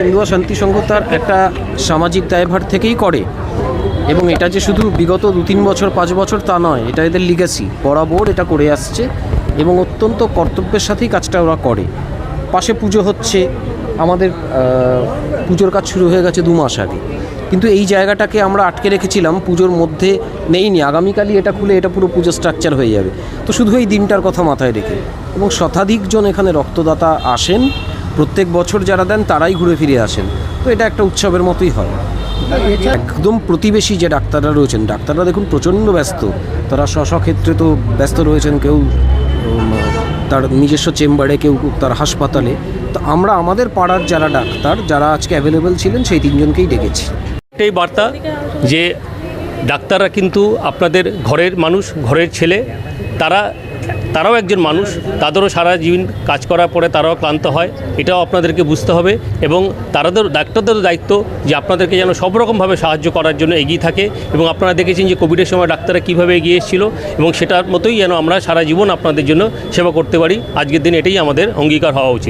হিন্দুয়া শান্তি সংঘ তার একটা সামাজিক দায়ভার থেকেই করে। এবং এটা যে শুধু বিগত দু তিন বছর, পাঁচ বছর তা নয়, এটা এদের লিগেসি বরাবর এটা করে আসছে এবং অত্যন্ত কর্তব্যের সাথেই কাজটা ওরা করে। পাশে পুজো হচ্ছে, আমাদের পুজোর কাজ শুরু হয়ে গেছে দু মাস আগে। কিন্তু এই জায়গাটাকে আমরা আটকে রেখেছিলাম, পুজোর মধ্যে নেইনি। আগামীকালই এটা খুলে এটা পুরো পুজো স্ট্রাকচার হয়ে যাবে। তো শুধু এই দিনটার কথা মাথায় রেখে। এবং শতাধিকজন এখানে রক্তদাতা আসেন। প্রত্যেক বছর যারা দেন তারাই ঘুরে ফিরে আসেন। তো এটা একটা উৎসবের মতোই হয়। একদম প্রতিবেশী যে ডাক্তাররা রয়েছেন, ডাক্তাররা দেখুন প্রচণ্ড ব্যস্ত। তারা স্ব ক্ষেত্রে তো ব্যস্ত রয়েছেন কেউ তার নিজস্ব চেম্বারে, কেউ তার হাসপাতালে। তো আমরা, আমাদের পাড়ার যারা ডাক্তার, যারা আজকে অ্যাভেলেবেল ছিলেন, সেই তিনজনকেই ডেকেছি। একটাই বার্তা যে, ডাক্তাররা কিন্তু আপনাদের ঘরের মানুষ, ঘরের ছেলে। তারা তারাও একজন মানুষ, তাদেরও সারা জীবন কাজ করার পরে তারাও ক্লান্ত হয়, এটাও আপনাদেরকে বুঝতে হবে এবং তারাদের ডাক্তারদেরও দায়িত্ব যে আপনাদেরকে যেন সব রকমভাবে সাহায্য করার জন্য এগিয়ে থাকে এবং আপনারা দেখেছেন যে কোভিডের সময় ডাক্তাররা কীভাবে এগিয়ে এসেছিল এবং সেটার মতোই যেন আমরা সারা জীবন আপনাদের জন্য সেবা করতে পারি। আজকের দিন এটাই আমাদের অঙ্গীকার হওয়া উচিত।